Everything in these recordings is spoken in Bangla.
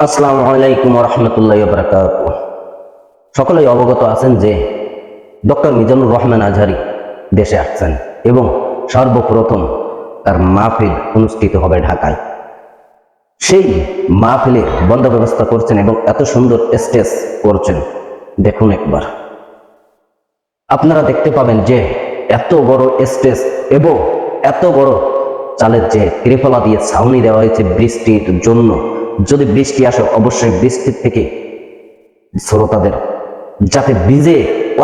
আসসালামু আলাইকুম রহমতুল্লাহ বরকাত সকলেই অবগত আছেন যে ডক্টর মিজানুর রহমান আজহারি দেশে আসছেন এবং সর্বপ্রথম তার মাহফিল অনুষ্ঠিত হবে ঢাকায়। সেই মাহফিলে বন্ধ ব্যবস্থা করছেন এবং এত সুন্দর স্টেজ করছেন। দেখুন একবার। আপনারা দেখতে পাবেন যে এত বড় স্টেজ এবং এত বড় চালের যে ত্রিফলা দিয়ে ছাউনি দেওয়া হয়েছে বৃষ্টির জন্য যদি বৃষ্টি আসে, অবশ্যই বৃষ্টির থেকে শ্রোতাদের, যাতে ভিজে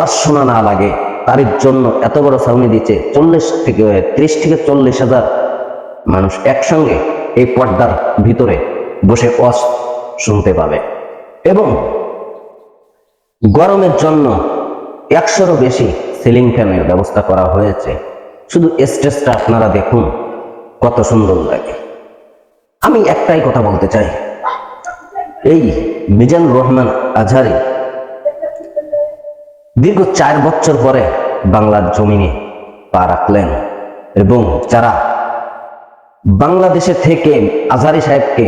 শোনা না লাগে, তার জন্য এত বড় ছাউনি দিচ্ছে, চল্লিশ থেকে ত্রিশ থেকে চল্লিশ হাজার মানুষ একসঙ্গে এই পর্দার ভিতরে বসে ওয়াজ শুনতে পাবে। এবং গরমের জন্য একশোরও বেশি সিলিং ফ্যানের ব্যবস্থা করা হয়েছে। শুধু স্টেজটা আপনারা দেখুন, কত সুন্দর লাগে। আমি একটাই কথা বলতে চাই। এই মিজানুর রহমান আজহারি দীর্ঘ চার বছর পরে বাংলার জমিনে পা রাখলেন এবং যারা বাংলাদেশে থেকে আজহারি সাহেবকে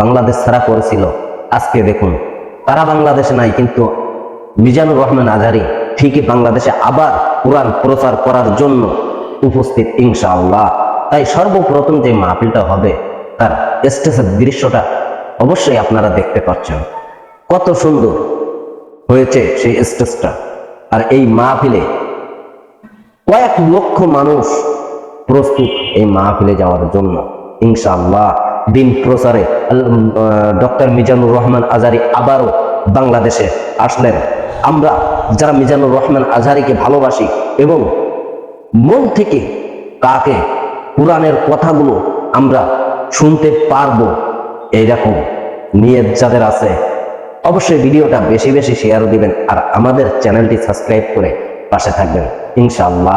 বাংলাদেশ ছাড়া করেছিল, আজকে দেখুন, তারা বাংলাদেশে নাই, কিন্তু মিজানুর রহমান আজহারি ঠিকই বাংলাদেশে আবার কোরআন প্রচার করার জন্য উপস্থিত, ইনশাআল্লাহ। তাই সর্বপ্রথম যে মাহফিলটা হবে তার স্টেজের দৃশ্যটা অবশ্যই আপনারা দেখতে পাচ্ছেন। কত সুন্দর হয়েছে সেই স্টেজটা। আর এই মাহফিলে কয়েক লক্ষ মানুষ প্রস্তুত এই মাহফিলে যাওয়ার জন্য। ইনশাআল্লাহ দিন প্রচারে ডক্টর মিজানুর রহমান আজারি আবারও বাংলাদেশে আসলেন। আমরা যারা মিজানুর রহমান আজারিকে ভালোবাসি এবং মন থেকে তাকে কোরআনের কথাগুলো আমরা শুনতে পারব এইরকম নিয়ত যাদের আছে, অবশ্যই ভিডিওটা বেশি বেশি শেয়ার দিবেন আর আমাদের চ্যানেলটি সাবস্ক্রাইব করে পাশে থাকবেন। ইনশাআল্লাহ।